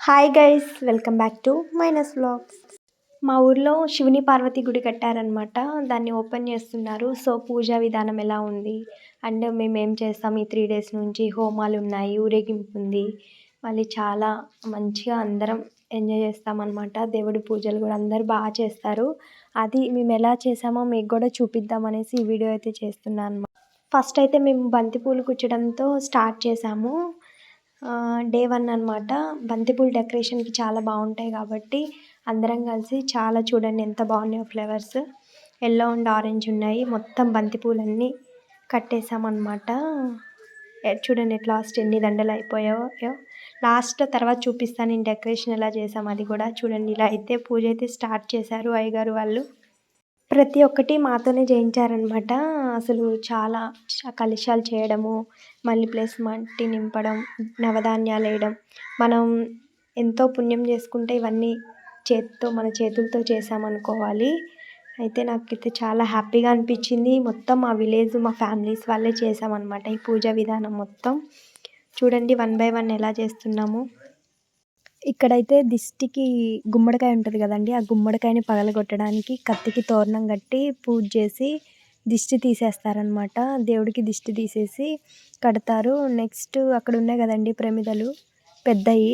Hi guys welcome back to minus vlogs మా ఊర్లో శివుని పార్వతి గుడి కట్టారనమాట దాన్ని ఓపెన్ చేస్తున్నారు. సో పూజా విధానం ఎలా ఉంది? అండ్ మేము ఏం చేస్తాం? ఈ త్రీ డేస్ నుంచి హోమాలు ఉన్నాయి ఊరేగింపు ఉంది. మళ్ళీ చాలా మంచిగా అందరం ఎంజాయ్ చేస్తామన్నమాట. దేవుడి పూజలు కూడా అందరూ బాగా చేస్తారు. అది మేము ఎలా చేసామో మీకు కూడా చూపిద్దాం అనేసి ఈ వీడియో అయితే చేస్తున్నాను ఫస్ట్ అయితే మేము బంతిపూలు కుచ్చడంతో స్టార్ట్ చేసాము డే వన్ అనమాట బంతిపూలు డెకరేషన్కి చాలా బాగుంటాయి కాబట్టి అందరం కలిసి చాలా చూడండి ఎంత బాగున్నాయో ఫ్లేవర్స్. ఎల్లో అండ్ ఆరెంజ్ ఉన్నాయి. మొత్తం బంతిపూలన్నీ కట్టేసామన్నమాట చూడండి ఎట్ లాస్ట్ ఎన్ని దండలు అయిపోయాయో. లాస్ట్ తర్వాత చూపిస్తాను నేను డెకరేషన్ ఎలా చేసాం అది కూడా. చూడండి ఇలా అయితే పూజ అయితే స్టార్ట్ చేశారు అయ్యగారు వాళ్ళు. ప్రతి ఒక్కటి మాతోనే చేయించారనమాట. అసలు చాలా కలశాలు చేయడము మళ్ళీ ప్లస్ మట్టి నింపడం నవధాన్యాలు వేయడం మనం ఎంతో పుణ్యం చేసుకుంటే ఇవన్నీ చేతితో మన చేతులతో చేసామనుకోవాలి అయితే నాకైతే చాలా హ్యాపీగా అనిపించింది. మొత్తం మా విలేజ్ మా ఫ్యామిలీస్ వాళ్ళే చేసామన్నమాట ఈ పూజ విధానం మొత్తం. చూడండి వన్ బై వన్ ఎలా చేస్తున్నాము. ఇక్కడైతే దిష్టికి గుమ్మడికాయ ఉంటుంది కదండి ఆ గుమ్మడికాయని పగలగొట్టడానికి కత్తికి తోరణం కట్టి పూజ చేసి దిష్టి తీసేస్తారనమాట దేవుడికి దిష్టి తీసేసి కడతారు. నెక్స్ట్ అక్కడ ఉన్నాయి కదండి ప్రమిదలు పెద్దవి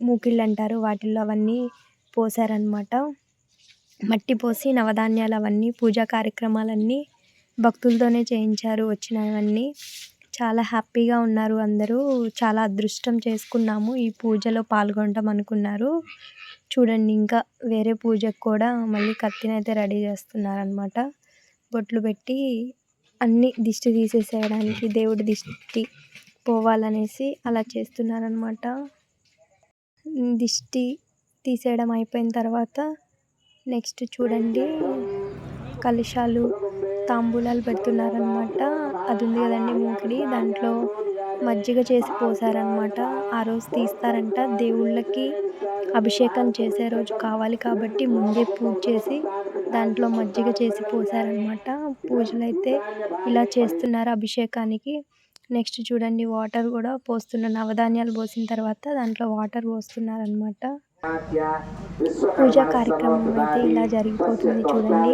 మూకిళ్ళు అంటారు వాటిల్లో అవన్నీ పోసారనమాట మట్టి పోసి నవధాన్యాలు అవన్నీ పూజా కార్యక్రమాలన్నీ భక్తులతోనే చేయించారు వచ్చినవన్నీ. చాలా హ్యాపీగా ఉన్నారు అందరూ. చాలా అదృష్టం చేసుకున్నాము. ఈ పూజలో పాల్గొనడం అనుకున్నారు. చూడండి ఇంకా వేరే పూజకు కూడా మళ్ళీ కత్తిని అయితే రెడీ చేస్తున్నారనమాట బొట్లు పెట్టి అన్ని దిష్టి తీసేసేయడానికి దేవుడి దిష్టి పోవాలనేసి అలా చేస్తున్నారనమాట దిష్టి తీసేయడం అయిపోయిన తర్వాత నెక్స్ట్ చూడండి కలశాలు తాంబూలాలు పెడుతున్నారనమాట అది ఉంది కదండి మూకిడి. దాంట్లో మజ్జిగ చేసి పోసారనమాట ఆ రోజు తీస్తారంట. దేవుళ్ళకి అభిషేకం చేసే రోజు కావాలి కాబట్టి ముందే పూజ చేసి దాంట్లో మజ్జిగ చేసి పోసారనమాట పూజలు అయితే ఇలా చేస్తున్నారు అభిషేకానికి. నెక్స్ట్ చూడండి వాటర్ కూడా పోస్తున్న నవధాన్యాలు పోసిన తర్వాత దాంట్లో వాటర్ పోస్తున్నారనమాట పూజ కార్యక్రమం అయితే ఇలా జరిగిపోతుంది చూడండి.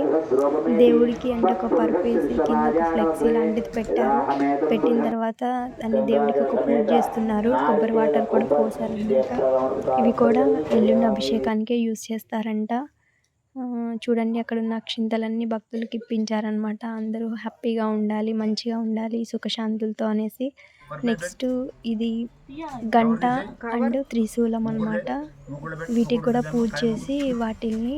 దేవుడికి అంటే ఒక పర్పేసి కింద ఒక ఫ్లెక్సీ లాంటిది పెట్టారు. పెట్టిన తర్వాత దాన్ని దేవుడికి ఒక పూజ చేస్తున్నారు. కొబ్బరి వాటర్ కూడా పోసారనమాట. ఇవి కూడా ఎల్లుండి అభిషేకానికే యూస్ చేస్తారంట. చూడండి అక్కడ ఉన్న అక్షింతలన్నీ భక్తులకి ఇప్పించారనమాట అందరూ హ్యాపీగా ఉండాలి మంచిగా ఉండాలి సుఖశాంతులతో అనేసి. నెక్స్ట్ ఇది గంట అండ్ త్రిశూలం అనమాట వీటికి కూడా పూజ చేసి వాటిని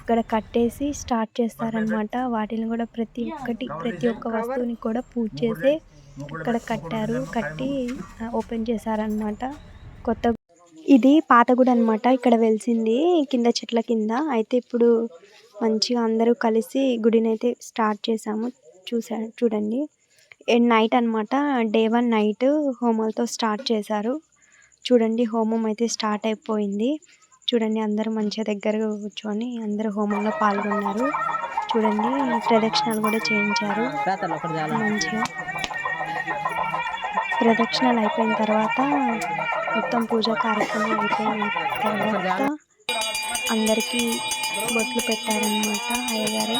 ఇక్కడ కట్టేసి స్టార్ట్ చేస్తారనమాట వాటిని కూడా ప్రతి ఒక్కటి ప్రతి ఒక్క వస్తువుని కూడా పూజ చేసి ఇక్కడ కట్టారు కట్టి ఓపెన్ చేశారనమాట కొత్త ఇది పాత గుడి అనమాట ఇక్కడ వెలిసింది కింద చెట్ల కింద. అయితే ఇప్పుడు మంచిగా అందరూ కలిసి గుడిని అయితే స్టార్ట్ చేసాము చూసా చూడండి. నైట్ అనమాట డే వన్ నైట్ హోమాలతో స్టార్ట్ చేశారు. చూడండి హోమం అయితే స్టార్ట్ అయిపోయింది. చూడండి అందరూ మంచిగా దగ్గరగా కూర్చొని అందరూ హోమంలో పాల్గొన్నారు. చూడండి ప్రదక్షిణాలు కూడా చేయించారు. మంచిగా. ప్రదక్షిణలు అయిపోయిన తర్వాత మొత్తం పూజ కార్యక్రమం అయిపోయిన తర్వాత అందరికీ బొట్లు పెట్టారనమాట అయ్యగారు.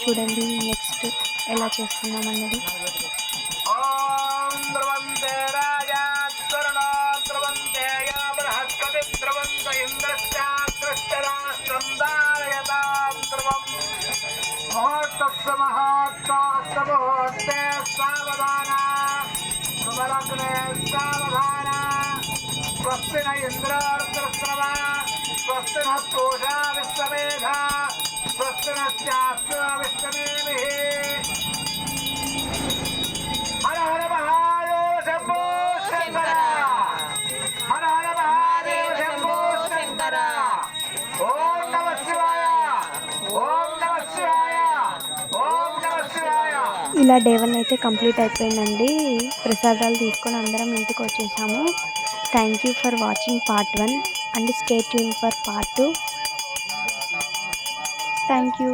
చూడండి నెక్స్ట్ ఎలా చేస్తున్నాం అన్నది महोत्सवहोत्सवहोत्ते सावधान सुमरग्ने सावधान स्वस्ति न इन्द्रार्द्रस्रवा स्वस्ति नः पूषा विश्वमेधा स्वस्ति नश्चास्व विश्वमेभिः। ఇలా డే వన్ అయితే కంప్లీట్ అయిపోయిందండి. ప్రసాదాలు తీసుకొని అందరం ఇంటికి వచ్చేసాము. Thank you for watching part one and stay tuned for part two thank you